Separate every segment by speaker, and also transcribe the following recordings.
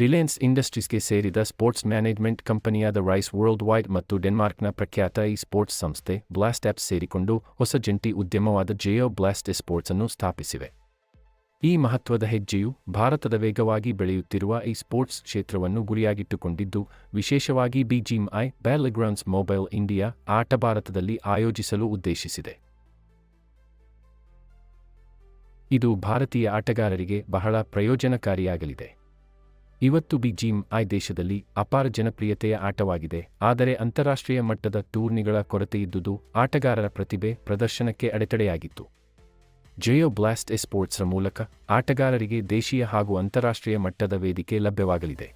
Speaker 1: ರಿಲಯನ್ಸ್ ಇಂಡಸ್ಟ್ರೀಸ್ಗೆ ಸೇರಿದ sports management ಕಂಪನಿಯಾದ ರೈಸ್ ವರ್ಲ್ಡ್ ವೈಡ್ ಮತ್ತು ಡೆನ್ಮಾರ್ಕ್ನ ಪ್ರಖ್ಯಾತ ಈ ಸ್ಪೋರ್ಟ್ಸ್ ಸಂಸ್ಥೆ ಬ್ಲಾಸ್ಟ್ ಆಪ್ಸ್ ಸೇರಿಕೊಂಡು ಹೊಸ ಜಂಟಿ ಉದ್ಯಮವಾದ ಜಿಯೋ ಬ್ಲಾಸ್ಟ್ ಸ್ಪೋರ್ಟ್ಸ್ ಅನ್ನು ಸ್ಥಾಪಿಸಿವೆ. ಈ ಮಹತ್ವದ ಹೆಜ್ಜೆಯು ಭಾರತದ ವೇಗವಾಗಿ ಬೆಳೆಯುತ್ತಿರುವ ಈ ಸ್ಪೋರ್ಟ್ಸ್ ಕ್ಷೇತ್ರವನ್ನು ಗುರಿಯಾಗಿಟ್ಟುಕೊಂಡಿದ್ದು, ವಿಶೇಷವಾಗಿ ಬಿಜಿಎಂಐ ಬ್ಯಾಲೆಗ್ರೌಂಡ್ಸ್ ಮೊಬೈಲ್ ಇಂಡಿಯಾ ಆಟ ಭಾರತದಲ್ಲಿ ಆಯೋಜಿಸಲು ಉದ್ದೇಶಿಸಿದೆ. ಇದು ಭಾರತೀಯ ಆಟಗಾರರಿಗೆ ಬಹಳ ಪ್ರಯೋಜನಕಾರಿಯಾಗಲಿದೆ. ಇವತ್ತು ಬಿಜಿಎಂಐ ದೇಶದಲ್ಲಿ ಅಪಾರ ಜನಪ್ರಿಯತೆಯ ಆಟವಾಗಿದೆ. ಆದರೆ ಅಂತಾರಾಷ್ಟ್ರೀಯ ಮಟ್ಟದ ಟೂರ್ನಿಗಳ ಕೊರತೆಯಿದ್ದುದು ಆಟಗಾರರ ಪ್ರತಿಭೆ ಪ್ರದರ್ಶನಕ್ಕೆ ಅಡೆತಡೆಯಾಗಿತ್ತು. ಜಯೋ ಬ್ಲಾಸ್ಟ್ ಎಸ್ಪೋರ್ಟ್ಸ್ರ ಮೂಲಕ ಆಟಗಾರರಿಗೆ ದೇಶೀಯ ಹಾಗೂ ಅಂತಾರಾಷ್ಟ್ರೀಯ ಮಟ್ಟದ ವೇದಿಕೆ ಲಭ್ಯವಾಗಲಿದೆ.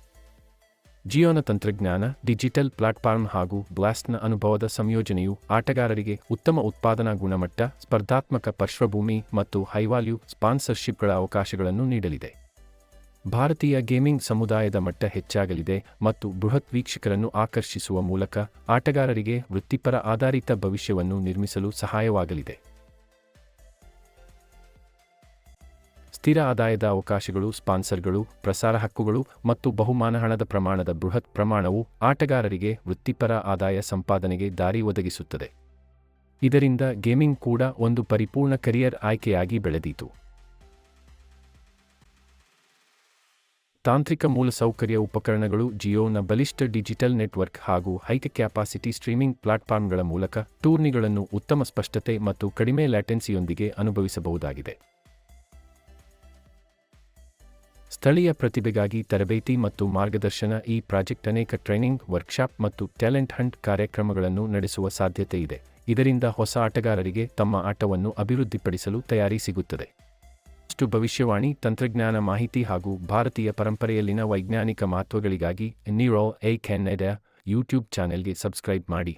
Speaker 1: ಜಿಯೋನ ತಂತ್ರಜ್ಞಾನ, ಡಿಜಿಟಲ್ ಪ್ಲಾಟ್ಫಾರ್ಮ್ ಹಾಗೂ ಬ್ಲಾಸ್ಟ್ನ ಅನುಭವದ ಸಂಯೋಜನೆಯು ಆಟಗಾರರಿಗೆ ಉತ್ತಮ ಉತ್ಪಾದನಾ ಗುಣಮಟ್ಟ, ಸ್ಪರ್ಧಾತ್ಮಕ ಪಾರ್ಶ್ವಭೂಮಿ ಮತ್ತು ಹೈವಾಲ್ಯೂ ಸ್ಪಾನ್ಸರ್ಶಿಪ್ಗಳ ಅವಕಾಶಗಳನ್ನು ನೀಡಲಿದೆ. ಭಾರತೀಯ ಗೇಮಿಂಗ್ ಸಮುದಾಯದ ಮಟ್ಟ ಹೆಚ್ಚಾಗಲಿದೆ ಮತ್ತು ಬೃಹತ್ ವೀಕ್ಷಕರನ್ನು ಆಕರ್ಷಿಸುವ ಮೂಲಕ ಆಟಗಾರರಿಗೆ ವೃತ್ತಿಪರ ಆಧಾರಿತ ಭವಿಷ್ಯವನ್ನು ನಿರ್ಮಿಸಲು ಸಹಾಯವಾಗಲಿದೆ. ಸ್ಥಿರ ಆದಾಯದ ಅವಕಾಶಗಳು, ಸ್ಪಾನ್ಸರ್ಗಳು, ಪ್ರಸಾರ ಹಕ್ಕುಗಳು ಮತ್ತು ಬಹುಮಾನ ಹಣದ ಪ್ರಮಾಣದ ಬೃಹತ್ ಪ್ರಮಾಣವು ಆಟಗಾರರಿಗೆ ವೃತ್ತಿಪರ ಆದಾಯ ಸಂಪಾದನೆಗೆ ದಾರಿ ಒದಗಿಸುತ್ತದೆ. ಇದರಿಂದ ಗೇಮಿಂಗ್ ಕೂಡ ಒಂದು ಪರಿಪೂರ್ಣ ಕರಿಯರ್ ಆಯ್ಕೆಯಾಗಿ ಬೆಳೆದೀತು. ತಾಂತ್ರಿಕ ಮೂಲಸೌಕರ್ಯ ಉಪಕರಣಗಳು ಜಿಯೋನ ಬಲಿಷ್ಠ ಡಿಜಿಟಲ್ ನೆಟ್ವರ್ಕ್ ಹಾಗೂ ಹೈ ಕ್ಯಾಪಾಸಿಟಿ ಸ್ಟ್ರೀಮಿಂಗ್ ಪ್ಲಾಟ್ಫಾರ್ಮ್ಗಳ ಮೂಲಕ ಟೂರ್ನಿಗಳನ್ನು ಉತ್ತಮ ಸ್ಪಷ್ಟತೆ ಮತ್ತು ಕಡಿಮೆ ಲ್ಯಾಟೆನ್ಸಿಯೊಂದಿಗೆ ಅನುಭವಿಸಬಹುದಾಗಿದೆ. ಸ್ಥಳೀಯ ಪ್ರತಿಭೆಗಾಗಿ ತರಬೇತಿ ಮತ್ತು ಮಾರ್ಗದರ್ಶನ ಈ ಪ್ರಾಜೆಕ್ಟ್ ಅನೇಕ ಟ್ರೈನಿಂಗ್, ವರ್ಕ್ಶಾಪ್ ಮತ್ತು ಟ್ಯಾಲೆಂಟ್ ಹಂಟ್ ಕಾರ್ಯಕ್ರಮಗಳನ್ನು ನಡೆಸುವ ಸಾಧ್ಯತೆ ಇದೆ. ಇದರಿಂದ ಹೊಸ ಆಟಗಾರರಿಗೆ ತಮ್ಮ ಆಟವನ್ನು ಅಭಿವೃದ್ಧಿಪಡಿಸಲು ತಯಾರಿ ಸಿಗುತ್ತದೆ. ಅಷ್ಟು ಭವಿಷ್ಯವಾಣಿ, ತಂತ್ರಜ್ಞಾನ ಮಾಹಿತಿ ಹಾಗೂ ಭಾರತೀಯ ಪರಂಪರೆಯಲ್ಲಿನ ವೈಜ್ಞಾನಿಕ ಮಹತ್ವಗಳಿಗಾಗಿ ನೀರೋ ಎ ಕೆನ್ನಡ ಯೂಟ್ಯೂಬ್ ಚಾನೆಲ್ಗೆ ಸಬ್ಸ್ಕ್ರೈಬ್ ಮಾಡಿ.